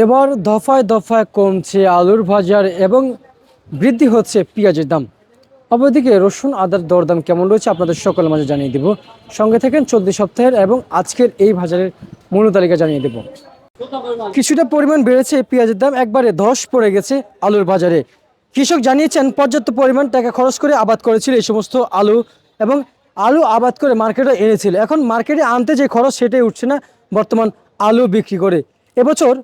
এবার দফায় দফায় কমছে আলুর বাজার এবং বৃদ্ধি হচ্ছে পেঁয়াজের দাম। অপরদিকে রসুন, আদার দরদাম কেমন রয়েছে আপনাদের সকলের মাঝে জানিয়ে দেব। সঙ্গে থাকেন চলতি সপ্তাহের এবং আজকের এই বাজারের মূল্য তালিকা জানিয়ে দেব। কিছুটা পরিমাণ বেড়েছে পেঁয়াজের দাম, একবারে ধস পড়ে গেছে আলুর বাজারে। কৃষক জানিয়েছেন, পর্যাপ্ত পরিমাণ টাকা খরচ করে আবাদ করেছিল এই সমস্ত আলু এবং আলু আবাদ করে মার্কেটে এনেছিল। এখন মার্কেটে আনতে যে খরচ সেটাই উঠছে না, বর্তমান আলু বিক্রি করে। এবছর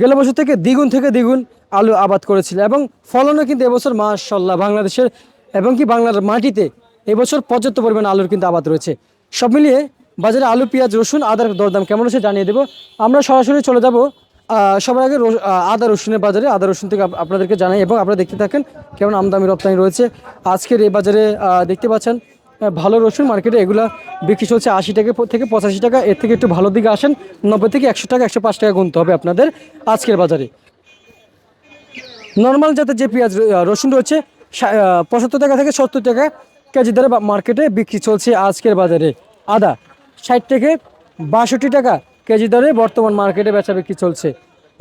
গেল বছর থেকে দ্বিগুণ থেকে দ্বিগুণ আলু আবাদ করেছিল এবং ফলনও কিন্তু এবছর মাশাল্লাহ বাংলাদেশের এবং কি বাংলার মাটিতে এবছর পর্যাপ্ত পরিমাণ আলুর কিন্তু আবাদ রয়েছে। সব মিলিয়ে বাজারে আলু, পেঁয়াজ, রসুন, আদার দরদাম কেমন আছে জানিয়ে দেবো। আমরা সরাসরি চলে যাব সবার আগে আদা, রসুনের বাজারে। আদা, রসুন থেকে আপনাদেরকে জানাই এবং আপনারা দেখতে থাকেন কেমন আমদানি রপ্তানি রয়েছে। আজকের এই বাজারে দেখতে পাচ্ছেন ভালো রসুন মার্কেটে এগুলা বিক্রি চলছে আশি টাকা থেকে পঁচাশি টাকা। এর থেকে একটু ভালো দিকে আসেন, নব্বই থেকে একশো টাকা, একশো পাঁচ টাকা গুনতে হবে আপনাদের আজকের বাজারে। নর্মাল জাতের যে পেঁয়াজ রসুন রয়েছে পঁচাত্তর টাকা থেকে সত্তর টাকা কেজি দরে বা- মার্কেটে বিক্রি চলছে আজকের বাজারে। আদা ষাট থেকে বাষট্টি টাকা কেজি দরে বর্তমান মার্কেটে বেচা বিক্রি চলছে।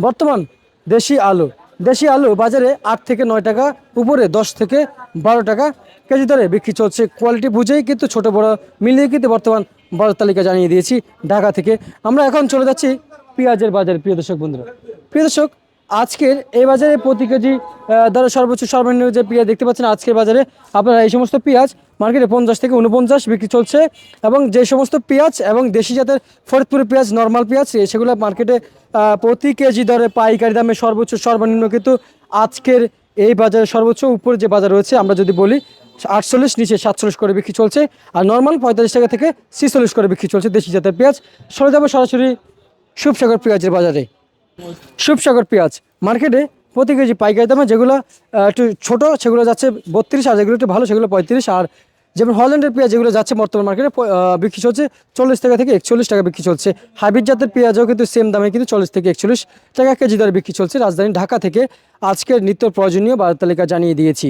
বর্তমান দেশি আলু দেশি আলু বাজারে আট থেকে নয় টাকা, উপরে দশ থেকে বারো টাকা। কেজি দরে বিক্রি চলছে কোয়ালিটি বুঝেই কিন্তু ছোট বড় মিলিয়ে কিন্তু বর্তমান বাজার তালিকা জানিয়ে দিয়েছি ঢাকা থেকে। আমরা এখন চলে যাচ্ছি পেঁয়াজের বাজারে। প্রিয় দর্শক বন্ধুরা, প্রিয় দর্শক আজকের এই বাজারে প্রতি কেজি দরে সর্বোচ্চ সর্বনিম্ন যে পেঁয়াজ দেখতে পাচ্ছেন আজকের বাজারে, আপনারা এই সমস্ত পেঁয়াজ মার্কেটে পঞ্চাশ থেকে উনপঞ্চাশ বিক্রি চলছে এবং যে সমস্ত পেঁয়াজ এবং দেশি জাতের ফরিদপুরের পেঁয়াজ, নর্মাল পেঁয়াজ সেগুলো মার্কেটে প্রতি কেজি দরে পাইকারি দামে সর্বোচ্চ সর্বনিম্ন কিন্তু আজকের এই বাজারে সর্বোচ্চ উপরে যে বাজার রয়েছে, আমরা যদি বলি আটচল্লিশ, নিচে সাতচল্লিশ করে বিক্রি চলছে আর নর্মাল পঁয়তাল্লিশ টাকা থেকে ছিচল্লিশ করে বিক্রি চলছে দেশি জাতের পেঁয়াজ। সরে যাব সরাসরি শুভসাগর পেঁয়াজের বাজারে। শুভসাগর পেঁয়াজ। মার্কেটে প্রতি কেজি পাইকারি দামে যেগুলো একটু ছোটো, সেগুলো যাচ্ছে বত্রিশ, আর যেগুলো একটু ভালো, সেগুলো পঁয়ত্রিশ, আর যেমন হল্যান্ডের পেঁয়াজ যেগুলো যাচ্ছে বর্তমান মার্কেটে বিক্রি চলছে চল্লিশ টাকা থেকে একচল্লিশ টাকা বিক্রি চলছে। হাইব্রিড জাতের পেঁয়াজও কিন্তু সেম দামে কিন্তু চল্লিশ থেকে একচল্লিশ টাকা কেজি দরে বিক্রি চলছে। রাজধানী ঢাকা থেকে আজকের নিত্য প্রয়োজনীয় বাজার তালিকা জানিয়ে দিয়েছি।